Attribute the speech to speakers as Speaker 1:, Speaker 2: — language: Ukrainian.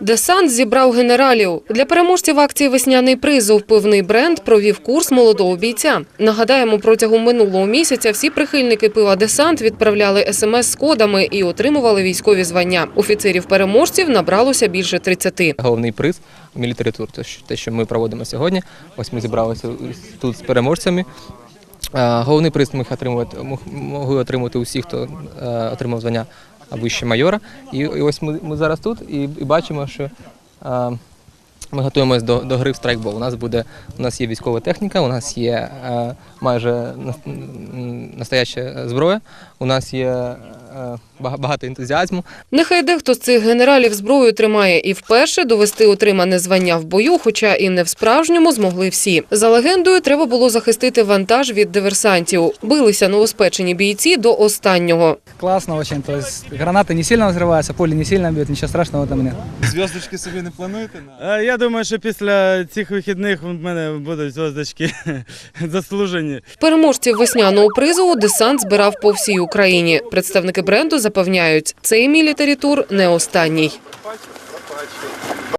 Speaker 1: Десант зібрав генералів. Для переможців акції «Весняний призов» пивний бренд провів курс молодого бійця. Нагадаємо, протягом минулого місяця всі прихильники пива «Десант» відправляли смс з кодами і отримували військові звання. Офіцерів-переможців набралося більше 30.
Speaker 2: Головний приз Tour, те, що- ми проводимо сьогодні. Ось ми зібралися тут з переможцями. Е, Головний приз отримувати, могли отримати усі, хто е, отримав звання вище майора. І, і ось ми, ми зараз тут і, і бачимо, що а, ми готуємось до, до гри в страйкбол. У нас буде у нас є військова техніка, у нас є а, майже нас- настояща зброя, у нас є е, багато ентузіазму.
Speaker 1: Нехай дехто з цих генералів зброю тримає і вперше довести отримане звання в бою, хоча і не в справжньому змогли всі. За легендою, треба було захистити вантаж від диверсантів. Билися новоспечені бійці до останнього.
Speaker 3: Классно очень, то есть гранаты не сильно взрываются, пули не сильно бьют, ничего страшного там нет.
Speaker 4: Зв'язочки собі не плануєте?
Speaker 5: Е, Я думаю, що після цих вихідних в мене будуть зв'язочки заслужені.
Speaker 1: Переможців весняного призову десант збирав по всій Україні. Представники бренду запевняють, цей мілітарі тур не останній.